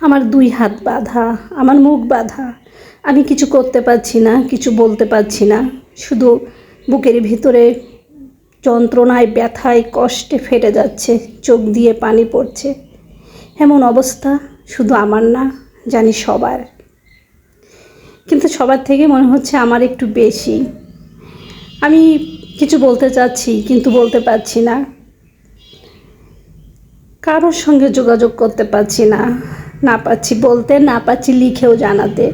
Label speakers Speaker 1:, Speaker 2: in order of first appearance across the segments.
Speaker 1: আমার দুই হাত বাঁধা, আমার মুখ বাঁধা। আমি কিছু করতে পারছি না, কিছু বলতে পারছি না। শুধু বুকের ভিতরে যন্ত্রণায়, ব্যথায়, কষ্টে ফেটে যাচ্ছে, চোখ দিয়ে পানি পড়ছে। এমন অবস্থা শুধু আমার না, জানি সবার। কিন্তু সবার থেকে মনে হচ্ছে আমার একটু বেশি। আমি কিছু বলতে চাচ্ছি, কিন্তু বলতে পারছি না। কারোর সঙ্গে যোগাযোগ করতে পারছি না না পাচ্ছি বলতে, না পাচ্ছি লিখেও জানাতে।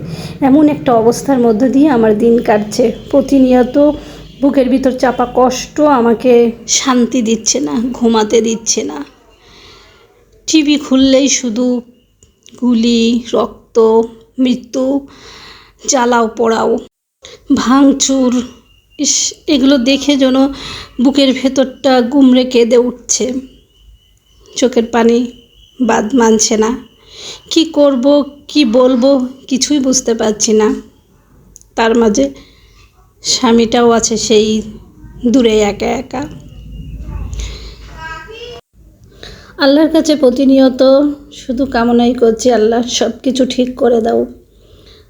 Speaker 1: এমন একটা অবস্থার মধ্য দিয়ে আমার দিন কাটছে। প্রতিনিয়ত বুকের ভিতর চাপা কষ্ট আমাকে শান্তি দিচ্ছে না, ঘুমাতে দিচ্ছে না। টিভি খুললেই শুধু গুলি, রক্ত, মৃত্যু, জ্বালাও পোড়াও, ভাঙচুর ইস, এগুলো দেখে যেন বুকের ভেতরটা গুমড়ে কেঁদে উঠছে। চোখের পানি বাদ মানছে না। কি করব, কি বলব, কিছুই বুঝতে পারছি না। তার মাঝে স্বামীটাও আছে সেই দূরে একা একা। আল্লাহর কাছে প্রতিনিয়ত শুধু কামনাই করছি, আল্লাহ সব কিছু ঠিক করে দাও।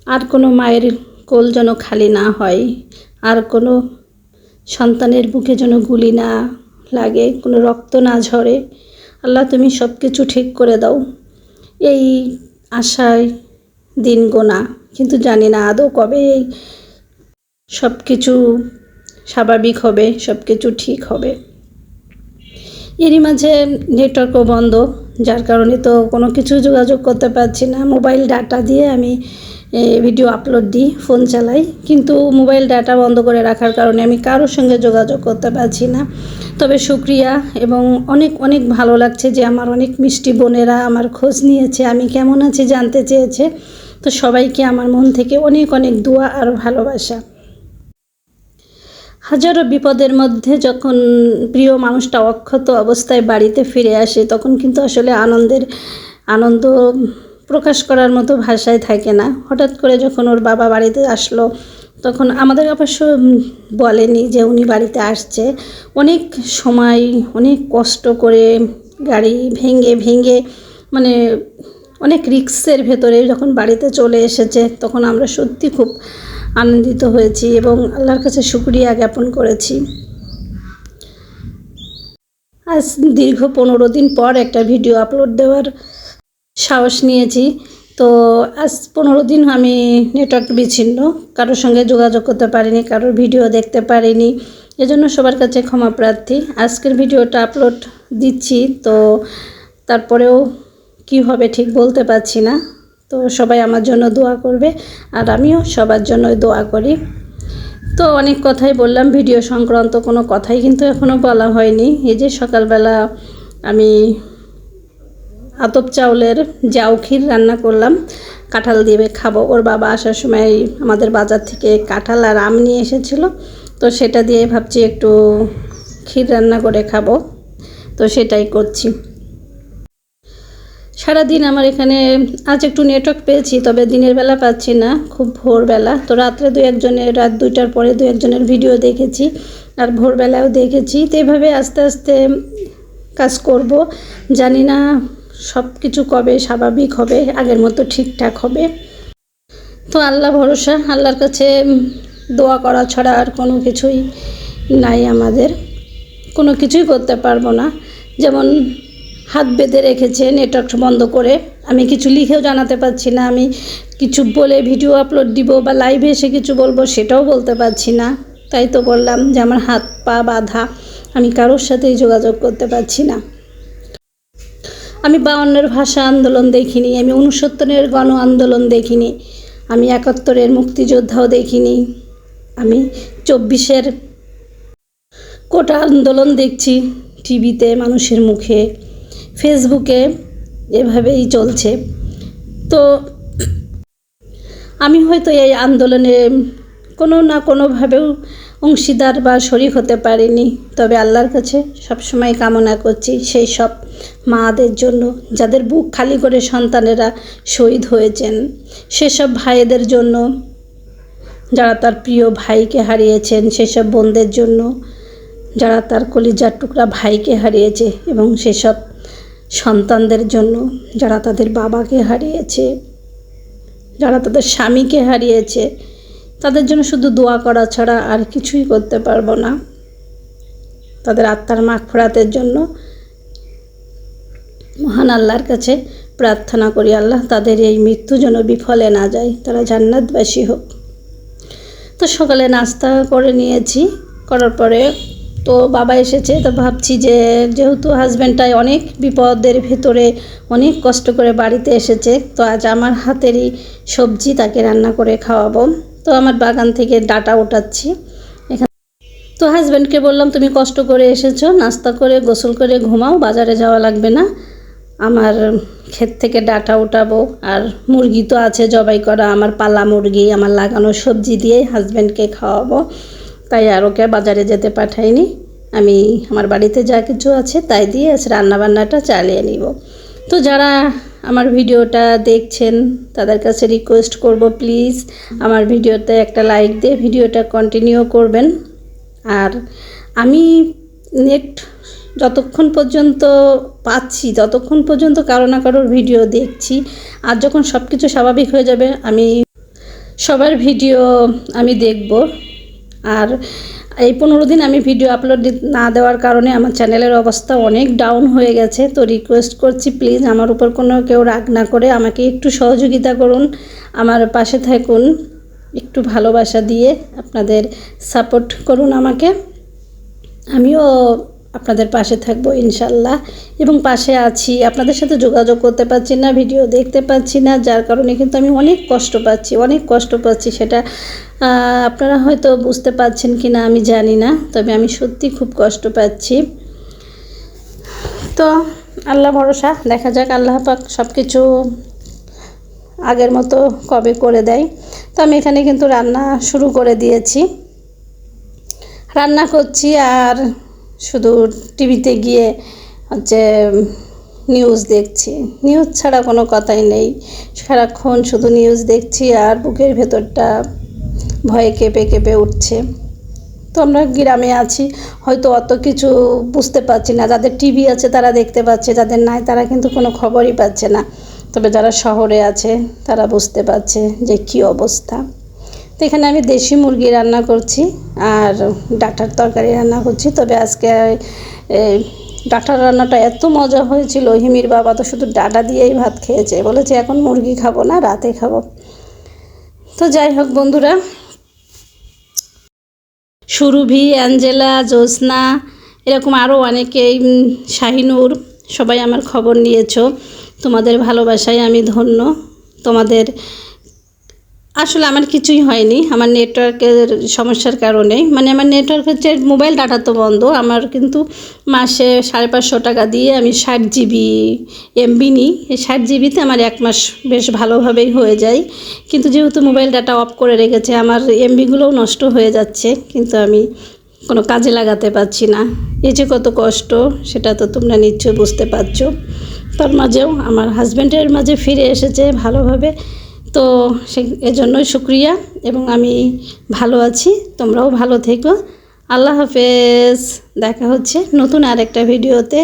Speaker 1: আর কোনো মায়ের কোল যেন খালি না হয়। আর কোনো সন্তানের বুকে যেন গুলি না লাগে, কোনো রক্ত না ঝরে, আল্লাহ তুমি সব কিছু ঠিক করে দাও। এই আশায় দিন গোনা। কিন্তু জানি না আদৌ কবে এই সব কিছু স্বাভাবিক হবে সব কিছু ঠিক হবে। এরই মাঝে নেটওয়ার্কও বন্ধ, যার কারণে তো কোনো কিছু যোগাযোগ করতে পারছি না। মোবাইল ডাটা দিয়ে আমি ভিডিও আপলোড দিই ফোন চালাই। কিন্তু মোবাইল ডাটা বন্ধ করে রাখার কারণে আমি কারোর সঙ্গে যোগাযোগ করতে পারছি না। তবে শুক্রিয়া এবং অনেক অনেক ভালো লাগছে যে আমার অনেক মিষ্টি বোনেরা আমার খোঁজ নিয়েছে, আমি কেমন আছি জানতে চেয়েছে। তো সবাইকে আমার মন থেকে অনেক অনেক দোয়া আর ভালোবাসা। হাজারো বিপদের মধ্যে যখন প্রিয় মানুষটা অক্ষত অবস্থায় বাড়িতে ফিরে আসে, তখন কিন্তু আসলে আনন্দের, আনন্দ প্রকাশ করার মতো ভাষায় থাকে না। হঠাৎ করে যখন ওর বাবা বাড়িতে আসলো, তখন আমাদের অবশ্য বলেনি যে উনি বাড়িতে আসছে। অনেক সময়, অনেক কষ্ট করে গাড়ি ভেঙে ভেঙে মানে অনেক রিক্সের ভেতরে যখন বাড়িতে চলে এসেছে, তখন আমরা সত্যি খুব আনন্দিত হয়েছি এবং আল্লাহর কাছে শুক্রিয়া জ্ঞাপন করেছি। আজ দীর্ঘ পনেরো দিন পর একটা ভিডিও আপলোড দেওয়ার সাহস নিয়েছি। তো আজ পনেরো দিন আমি নেটওয়ার্ক বিচ্ছিন্ন। কারোর সঙ্গে যোগাযোগ করতে পারিনি, কারোর ভিডিও দেখতে পারিনি। এজন্য সবার কাছে ক্ষমা প্রার্থী। আজকের ভিডিওটা আপলোড দিচ্ছি, তো তারপরেও কী হবে ঠিক বলতে পারছি না। তো সবাই আমার জন্য দোয়া করবে, আর আমিও সবার জন্যই দোয়া করি। তো অনেক কথাই বললাম ভিডিও সংক্রান্ত কোনো কথাই কিন্তু এখনও বলা হয়নি। এই যে সকালবেলা আমি আতপ চাউলের জাউ ক্ষীর রান্না করলাম, কাঁঠাল দিয়ে খাব। ওর বাবা আসার সময় আমাদের বাজার থেকে কাঁঠাল আর আম নিয়ে এসেছিল। তো সেটা দিয়ে ভাবছি একটু ক্ষীর রান্না করে খাব। তো সেটাই করছি। সারাদিন আমার এখানে, আজ একটু নেটওয়ার্ক পেয়েছি, তবে দিনের বেলা পাচ্ছি না, খুব ভোরবেলা। তো রাত্রে দু একজনের রাত দুইটার পরে দু একজনের ভিডিও দেখেছি, আর ভোরবেলাও দেখেছি। তো এভাবে আস্তে আস্তে কাজ করব। জানি না সব কিছু কবে স্বাভাবিক হবে, আগের মতো ঠিকঠাক হবে? তো আল্লাহ ভরসা, আল্লাহর কাছে দোয়া করা ছাড়া আর কোনো কিছুই নাই আমাদের। কোনো কিছুই করতে পারব না। যেমন হাত বেঁধে রেখেছে নেটওয়ার্ক বন্ধ করে। আমি কিছু লিখেও জানাতে পারছি না, আমি কিছু বলে ভিডিও আপলোড দিব বা লাইভে এসে কিছু বলব সেটাও বলতে পারছি না। তাই তো বললাম যে আমার হাত পা বাঁধা, আমি কারোর সাথেই যোগাযোগ করতে পারছি না। আমি বাউন্নের ভাষা আন্দোলন দেখিনি, আমি উনসত্তরের গণ আন্দোলন দেখিনি, আমি একাত্তরের মুক্তিযোদ্ধাও দেখিনি, আমি চব্বিশের কোটা আন্দোলন দেখছি টিভিতে মানুষের মুখে, ফেসবুকে এভাবেই চলছে। তো আমি হয়তো এই আন্দোলনে কোনো না কোনোভাবেও অংশীদার বা শরিক হতে পারিনি। তবে আল্লাহর কাছে সবসময় কামনা করছি সেই সব মাদের জন্য, যাদের বুক খালি করে সন্তানেরা শহীদ হয়েছেন। সেসব ভাইদের জন্য, যারা তার প্রিয় ভাইকে হারিয়েছেন, সেসব বোনদের জন্য, যারা তার কলিজার টুকরা ভাইকে হারিয়েছে এবং সেসব সন্তানদের জন্য যারা তাদের বাবাকে হারিয়েছে, যারা তাদের স্বামীকে হারিয়েছে তাদের জন্য শুধু দোয়া করা ছাড়া আর কিছুই করতে পারব না। তাদের আত্মার মাখ ফেরাতের জন্য মহান আল্লাহর কাছে প্রার্থনা করি। আল্লাহ তাদের এই মৃত্যু যেন বিফলে না যায়, তারা জান্নাতবাসী হোক। তো সকালে নাস্তা করে নিয়েছি, করার পরে তো বাবা এসেছে, তো ভাবছি যে যেহেতু হাজব্যান্ডটাই অনেক বিপদের ভেতরে, অনেক কষ্ট করে বাড়িতে এসেছে, তো আজ আমার হাতেরই সবজি তাকে রান্না করে খাওয়াবো। তো আমার বাগান থেকে ডাটা ওঠাচ্ছি। এখানে তো হাজব্যান্ডকে বললাম, তুমি কষ্ট করে এসেছ, নাস্তা করে, গোসল করে ঘুমাও, বাজারে যাওয়া লাগবে না। আমার ক্ষেত থেকে ডাটা উঠাবো আর মুরগি তো আছে, জবাই করা। আমার পালা মুরগি, আমার লাগানো সবজি দিয়ে হাজব্যান্ডকে খাওয়াবো। তাই আর ওকে বাজারে যেতে পাঠাইনি। আমি আমার বাড়িতে যা কিছু আছে, তাই দিয়ে রান্নাবান্নাটা চালিয়ে নিব। তো যারা আমার ভিডিওটা দেখছেন, তাদের কাছে রিকোয়েস্ট করব প্লিজ আমার ভিডিওতে একটা লাইক দিয়ে ভিডিওটা কন্টিনিউ করবেন। আর আমি নেট যতক্ষণ পর্যন্ত পাচ্ছি, ততক্ষণ পর্যন্ত কারও না কারোর ভিডিও দেখছি। আর যখন সব কিছু স্বাভাবিক হয়ে যাবে, আমি সবার ভিডিও আমি দেখব। আর এই পনেরো দিন আমি ভিডিও আপলোড না দেওয়ার কারণে আমার চ্যানেলের অবস্থা অনেক ডাউন হয়ে গেছে। তো রিকোয়েস্ট করছি প্লিজ আমার উপর কোনো কেউ রাগ না করে আমাকে একটু সহযোগিতা করুন, আমার পাশে থাকুন, একটু ভালোবাসা দিয়ে আপনাদের সাপোর্ট করুন আমাকে। আমিও আপনাদের পাশে থাকব ইনশাল্লাহ এবং পাশে আছি, আপনাদের সাথে যোগাযোগ করতে পারছি না, ভিডিও দেখতে পাচ্ছি না, যার কারণে কিন্তু আমি অনেক কষ্ট পাচ্ছি, অনেক কষ্ট পাচ্ছি সেটা আপনারা হয়তো বুঝতে পারছেন কি না আমি জানি না, তবে আমি সত্যি খুব কষ্ট পাচ্ছি। তো আল্লাহ ভরসা, দেখা যাক আল্লাহ পাক সব কিছু আগের মতো কবে করে দেয়। তো আমি এখানে কিন্তু রান্না শুরু করে দিয়েছি। রান্না করছি আর শুধু টিভিতে গিয়ে হচ্ছে নিউজ দেখছি। নিউজ ছাড়া কোনো কথাই নেই। সারাক্ষণ শুধু নিউজ দেখছি আর বুকের ভেতরটা ভয়ে কেঁপে কেঁপে উঠছে। তো আমরা গ্রামে আছি, হয়তো অত কিছু বুঝতে পারছি না। যাদের টিভি আছে তারা দেখতে পাচ্ছে, যাদের নাই তারা কিন্তু কোনো খবরই পাচ্ছে না। তবে যারা শহরে আছে তারা বুঝতে পারছে যে কী অবস্থা। তো এখানে আমি দেশি মুরগি রান্না করছি আর ডাটার তরকারি রান্না করছি। তবে আজকে ডাটার রান্নাটা এত মজা হয়েছিল। হিমির বাবা তো শুধু ডাটা দিয়েই ভাত খেয়েছে। বলেছে, এখন মুরগি খাব না, রাতে খাব। তো যাই হোক বন্ধুরা, সুরভি, অ্যাঞ্জেলা, জ্যোৎস্না, এরকম আরও অনেকেই শাহিনুর, সবাই আমার খবর নিয়েছো। তোমাদের ভালোবাসায় আমি ধন্য। তোমাদের আসলে আমার কিছুই হয়নি। আমার নেটওয়ার্কের সমস্যার কারণে মানে আমার নেটওয়ার্ক হচ্ছে মোবাইল ডাটা তো বন্ধ, আমার কিন্তু মাসে সাড়ে পাঁচশো টাকা দিয়ে আমি ষাট জিবি এমবি নিই। এই ষাট জিবিতে আমার এক মাস বেশ ভালোভাবেই হয়ে যায়। কিন্তু যেহেতু মোবাইল ডাটা অফ করে রেখেছে, আমার এমবিগুলোও নষ্ট হয়ে যাচ্ছে। কিন্তু আমি কোনো কাজে লাগাতে পারছি না। এই যে কত কষ্ট, সেটা তো তোমরা নিশ্চয়ই বুঝতে পারছ। তার মাঝেও আমার হাজব্যান্ডের মাঝে ফিরে এসেছে ভালোভাবে। তো সে এজন্যই শুক্রিয়া এবং আমি ভালো আছি, তোমরাও ভালো থেকো। আল্লাহ হাফেজ, দেখা হচ্ছে নতুন আরেকটা ভিডিওতে।